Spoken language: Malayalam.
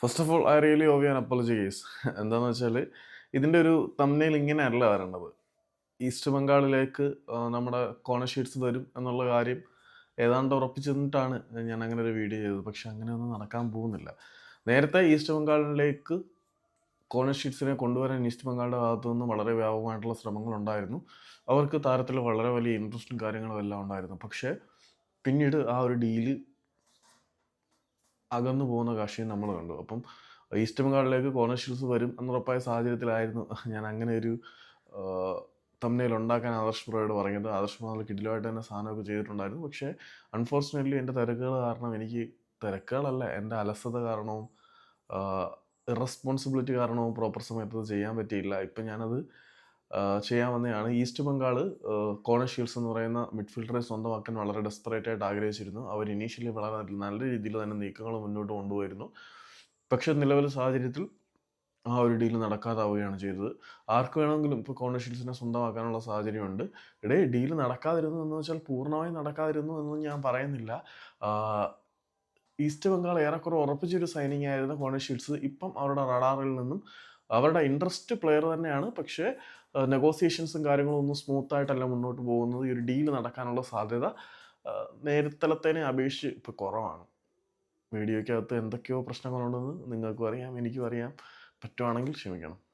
First of all I really owe an apology case എന്താണെന്ന് വെച്ചാൽ ഇതിന്റെ ഒരു തമ്മനയിൽ ഇങ്ങനെയല്ല വരേണ്ടത്. ഈസ്റ്റ് ബംഗാളിലേക്ക് നമ്മുടെ കോണഷീറ്റ്സ് തരും എന്നുള്ള കാര്യം ഏതാണ്ട് ഉറപ്പിച്ചിട്ടാണ് ഞാൻ അങ്ങനെ ഒരു വീഡിയോ ചെയ്തത്. പക്ഷെ അങ്ങനെയൊന്നും നടക്കാൻ പോകുന്നില്ല. നേരത്തെ ഈസ്റ്റ് ബംഗാളിലേക്ക് കോണഷീറ്റ്സിനെ കൊണ്ടുവരാൻ ഈസ്റ്റ് ബംഗാളിന്റെ ഭാഗത്തു നിന്ന് വളരെ വ്യാപകമായിട്ടുള്ള ശ്രമങ്ങളുണ്ടായിരുന്നു അവർക്ക് താരത്തിൽ വളരെ വലിയ ഇൻട്രസ്റ്റും കാര്യങ്ങളും എല്ലാം ഉണ്ടായിരുന്നു. പക്ഷേ പിന്നീട് ആ ഒരു ഡീൽ അകന്നു പോകുന്ന കാഴ്ചയും നമ്മൾ കണ്ടു. അപ്പം ഈസ്റ്റ് ബംഗാളിലേക്ക് കോർണർ ഷീൽസ് വരും എന്നുറപ്പായ സാഹചര്യത്തിലായിരുന്നു ഞാൻ അങ്ങനെ ഒരു തമ്മിൽ ഉണ്ടാക്കാൻ ആദർശ് പുറയോട് പറഞ്ഞത് ആദർശ് നല്ല കിഡിലുമായിട്ട് തന്നെ സാധനമൊക്കെ ചെയ്തിട്ടുണ്ടായിരുന്നു. പക്ഷേ അൺഫോർച്ചുനേറ്റ്ലി എന്റെ തിരക്കുകൾ കാരണം എനിക്ക് തിരക്കുകളല്ല എന്റെ അലസത കാരണവും റെസ്പോൺസിബിലിറ്റി കാരണവും പ്രോപ്പർ സമയത്ത് ചെയ്യാൻ പറ്റിയില്ല. ഇപ്പം ഞാനത് വന്നതാണ് ഈസ്റ്റ് ബംഗാൾ കോണർ ഷീൽസ് എന്ന് പറയുന്ന മിഡ്ഫീൽഡറെ സ്വന്തമാക്കാൻ വളരെ ഡെസ്പറേറ്റ് ആയിട്ട് ആഗ്രഹിച്ചിരുന്നു. അവർ ഇനീഷ്യലി വളരെ നല്ല രീതിയിൽ തന്നെ നീക്കങ്ങൾ മുന്നോട്ട് കൊണ്ടുപോയിരുന്നു. പക്ഷെ നിലവിലെ സാഹചര്യത്തിൽ ആ ഒരു ഡീൽ നടക്കാതാവുകയാണ് ചെയ്തത്. ആർക്ക് വേണമെങ്കിലും ഇപ്പോൾ കോണർ ഷീൽസിനെ സ്വന്തമാക്കാനുള്ള സാഹചര്യമുണ്ട്. ഇടേ ഡീൽ നടക്കാതിരുന്നു എന്ന് വെച്ചാൽ പൂർണമായി നടക്കാതിരുന്നു എന്ന് ഞാൻ പറയുന്നില്ല. ഈസ്റ്റ് ബംഗാൾ ഏറെക്കുറെ ഉറപ്പിച്ചൊരു സൈനിങ് ആയിരുന്ന കോണർ ഷീൽസ് ഇപ്പം അവരുടെ റഡാറിൽ നിന്നും അവരുടെ ഇൻട്രസ്റ്റ് പ്ലെയർ തന്നെയാണ്. പക്ഷേ നെഗോസിയേഷൻസും കാര്യങ്ങളും ഒന്നും സ്മൂത്തായിട്ടല്ല മുന്നോട്ട് പോകുന്നത്. ഈ ഒരു ഡീൽ നടക്കാനുള്ള സാധ്യത നേരത്തലത്തേനെ അപേക്ഷിച്ച് ഇപ്പോൾ കുറവാണ്. വീഡിയോയ്ക്കകത്ത് എന്തൊക്കെയോ പ്രശ്നങ്ങളുണ്ടെന്ന് നിങ്ങൾക്കും അറിയാം എനിക്കും അറിയാം. പറ്റുവാണെങ്കിൽ ക്ഷമിക്കണം.